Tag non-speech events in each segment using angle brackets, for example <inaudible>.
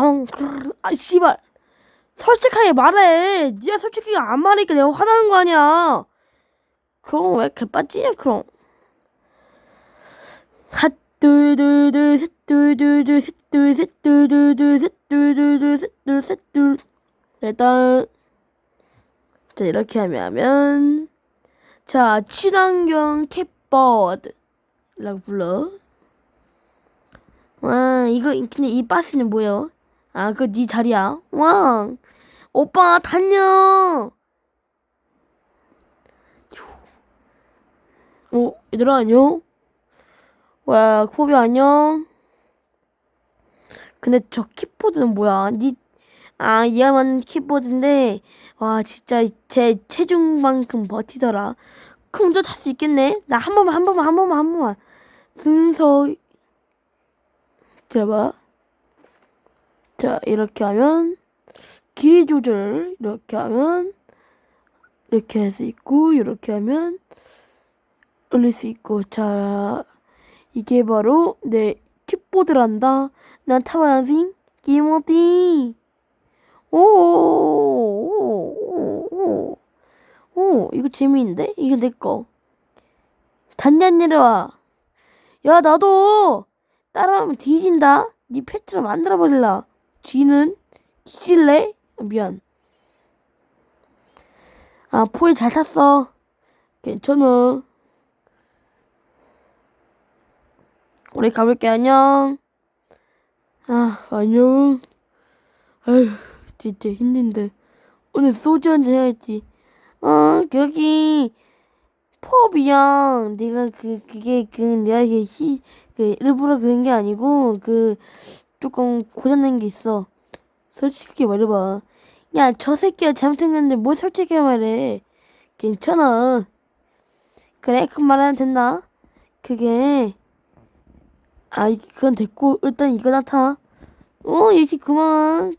그럼 아 씨발. 솔직하게 말해. 니가 솔직하게 안 말하니까 내가 화나는 거 아니야. 그럼 왜 개빠지냐 그럼 핫둘둘둘 셋둘둘둘 셋둘 셋둘둘둘 셋둘둘둘 셋둘 셋둘. 일단 자 이렇게 하면. 자 친환경 캣버드. 라고 불러. 와 이거 근데 이 바스는 뭐예요? 아 그거 네 자리야 와 오빠 달려 어 얘들아 안녕 와 코비 안녕 근데 저 키보드는 뭐야 니 아, 이야만 키보드인데, 와, 진짜 제 체중만큼 버티더라. 그럼 저 탈 수 있겠네? 나 한 번만, 한 번만, 한 번만, 한 번만. 순서, 들어봐. 자, 이렇게 하면, 길이 조절, 이렇게 하면, 이렇게 할 수 있고, 이렇게 하면, 올릴 수 있고, 자, 이게 바로 내 킥보드란다. 난 타봐야지. 기모디. 오, 오, 오, 오, 오, 이거 재미있는데? 이거 내 거. 단단 내려와. 야, 나도 따라하면 뒤진다. 니 패트를 만들어버릴라. 쥐는 뒤질래? 아, 미안. 아, 포에 잘 탔어. 괜찮아. 우리 가볼게, 안녕. 아, 안녕. 아휴. 진짜 힘든데 오늘 소주 한잔 해야지 어 여기 펍이야 내가 그 그게 그 내가 이게 시그 일부러 그런 게 아니고 그 조금 고장난 게 있어. 솔직히 말해봐. 야 저 새끼가 잘못했는데 뭘 솔직히 말해. 괜찮아. 그래 그 말하면 된다. 그게. 아 그건 됐고 일단 이거 나타. 어 예시 그만.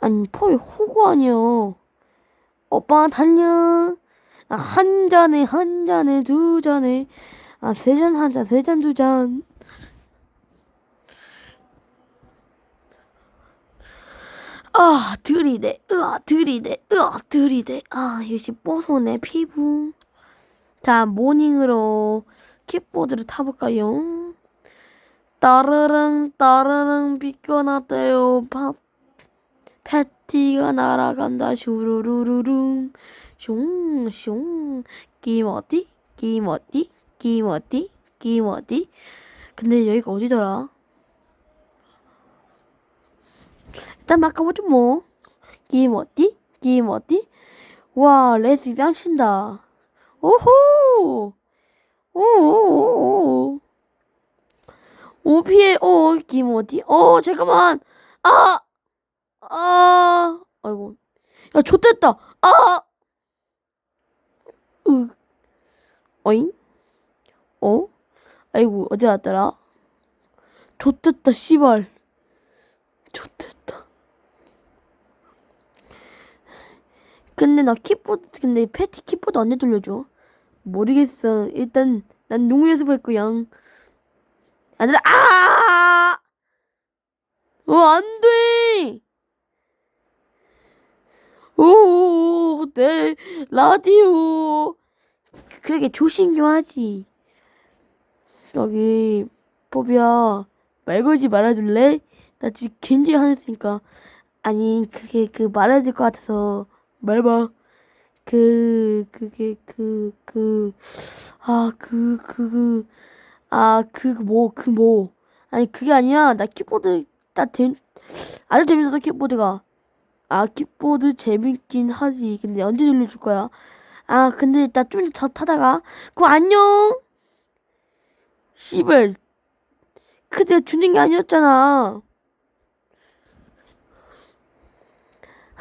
아니 펌이 호구 아니여. 오빠 달려 아, 한 잔에 한 잔에 두 잔에. 아 세 잔 한 잔 세 잔 두 잔 아 들이대. 으아 들이대. 으아 들이대. 아 역시 뽀소네 피부. 자 모닝으로 킥보드를 타볼까요? 따르릉 따르릉 비껴났대요. 밥 패티가 날아간다. 슈루루루룽. 슝슝. 끼머디 끼머디 끼머디 끼머디 근데 여기가 어디더라? 일단 막 가보죠 뭐 끼머디 끼머디 와 레스 뺨친다 오호 오오오오 오피에 오 끼머디 어 잠깐만 아 아, 아이고. 야, 좆됐다. 아! 으. 어잉? 어? 아이고, 어디 갔더라? 좆됐다, 씨발. 좆됐다. 근데 나 키보드, 근데 패티 키보드 언제 돌려줘? 모르겠어. 일단, 난 농구 연습할 거야. 아들아, 아! 어, 안 돼! 오, 내 라디오. 그러게 조심 좀 하지. 저기 뽀비야 말 걸지 말아줄래? 나 지금 화냈으니까 아니 그게 그될것 같아서 말봐. 그 그게 그 그 아 그 그 아 그 뭐 그 뭐 아니 그게 아니야 나 키보드 나 된, 아주 재밌었어 키보드가 아, 킥보드 재밌긴 하지. 근데 언제 돌려줄 거야? 아, 근데 나 좀 더 타다가. 그럼 안녕! 씨발. 그대가 주는 게 아니었잖아.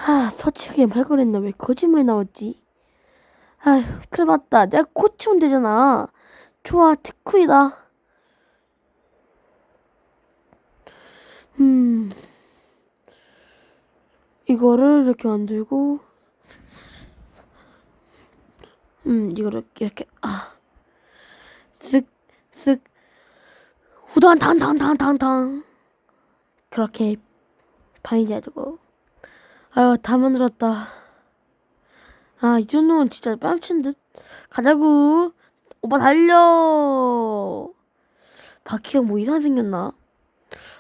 하, 서치하게 말 걸었나? 왜 거짓말이 나왔지? 아휴, 그래, 맞다. 내가 코치면 되잖아. 좋아, 테쿠이다. 음. 이거를 이렇게 만들고 음 이거를 이렇게 아 쓱 쓱 후단 탕탕탕탕탕 그렇게 밤이 되고 아유 다 만들었다. 아 이 정도면 진짜 뺨친 듯. 가자구. 오빠 달려. 바퀴가 뭐 이상 생겼나?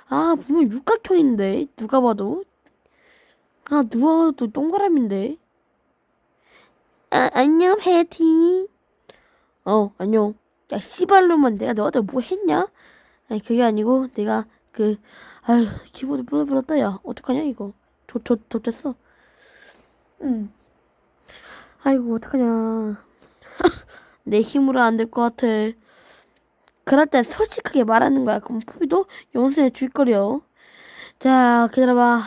아 분명 육각형인데 누가 봐도. 아 누가 봐도 동그라미인데. 아 안녕 패티. 어 안녕. 야 씨발로만 내가 너한테 뭐 했냐? 아니 그게 아니고 내가 그 아유 기분이 뿌듯뿌듯다 야. 어떡하냐 이거 좋 좋 좋댔어? 응. 아이고 어떡하냐. <laughs> 내 힘으로 안 될 것 같아. 그럴 땐 솔직하게 말하는 거야. 그럼 포비도 용서해 줄 거려. 자 기다려봐.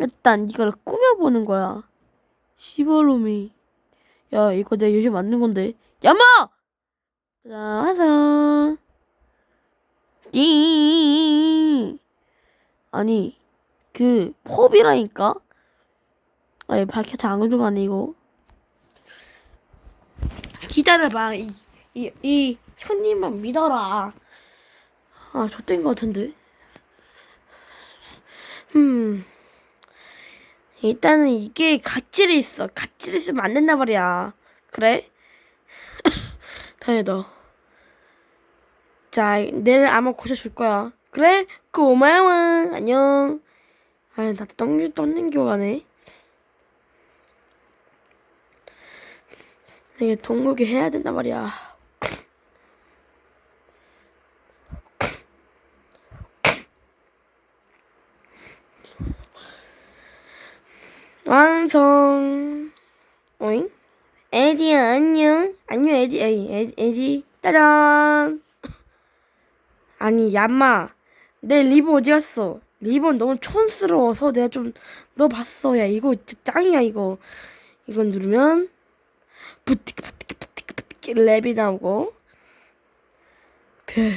일단 이거를 꾸며보는 거야. 씨발놈이. 야 이거 내가 요즘 만든 건데. 야마! 자 완성. 띵 아니 그 펍이라니까? 아니 밝혀도 안 가져가네 이거? 기다려봐. 이, 이, 이 현님만 믿어라. 아 좆된 것 같은데? 음 일단은 이게 각질이 있어. 각질이 있으면 안 된단 말이야. 그래? <coughs> 다행이다. 자 내일 아마 고쳐줄 거야. 그래? 고마워. 안녕 아유 나 똥, 똥는 교가네 이게 동국이 해야 된단 말이야. 완성. 오잉? 에디야 안녕. 안녕 에디. 에이 에디, 짜잔. 아니 얌마. 내 리본 어디 갔어 리본 너무 촌스러워서 내가 좀 넣어봤어. 야 이거 짱이야 이거. 이거 누르면 부티기 부티기 부티기 부티기 랩이 나오고. 별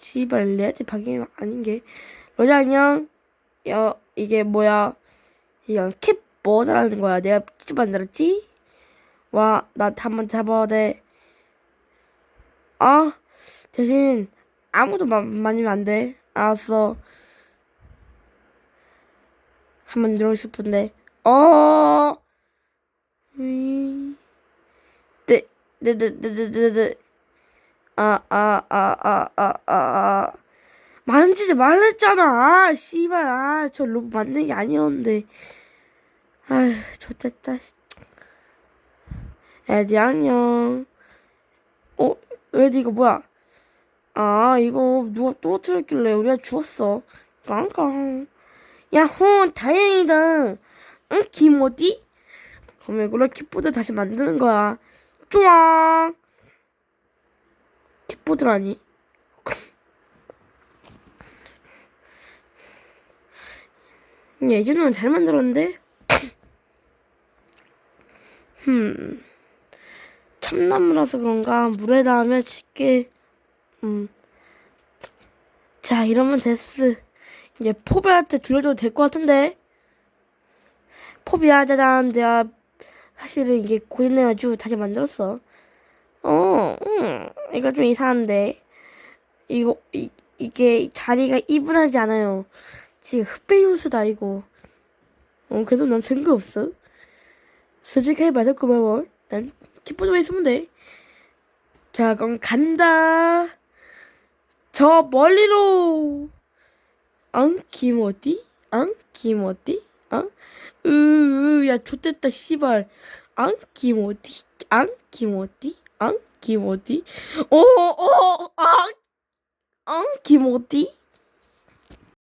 씨발 레아지 방향이 아닌 게. 로자 안녕. 야 이게 뭐야? 이건 캡뭐 잘하는 거야. 내가 직접 만들었지? 와 나 한번 잡아야 돼. 아, 대신 아무도 마, 만지면 안 돼. 알았어. 한번 들어오고 싶은데. 어. 음. 네, 네, 네, 네, 네, 네, 네. 아, 아, 아, 아, 아, 아, 아. 만지지 말랬잖아. 아, 씨발. 아, 저 로봇 만든 게 아니었는데. 아휴, 좋겠다. 에디 안녕. 어, 에디 이거 뭐야? 아, 이거 누가 떨어뜨렸길래 우리가 주웠어. 깡깡. 야호, 다행이다. 응, 김어디? 그럼 이걸로 킥보드 다시 만드는 거야. 좋아. 킥보드라니. 예전에는 잘 만들었는데? 흠. 참나무라서 그런가 물에 닿으면 쉽게 음. 자 이러면 됐어 이제 포비한테 들려줘도 될 것 같은데? 포비야 짜잔 내가 사실은 이게 고장내가지고 다시 만들었어. 어 음, 이거 좀 이상한데. 이거 이, 이게 자리가 이분하지 않아요. 지금 흑백이루스다 이거. 어 그래도 난 증거 없어. 솔직하게 말해 고마워. 난 기뻐좀 있으면 돼자 그럼 간다. 저 멀리로 앙 김어디? 앙 김어디? 앙? 으야 좋됐다 씨발. 앙 김어디? 앙 김어디? 앙 김어디? 어어앙 앙 김어디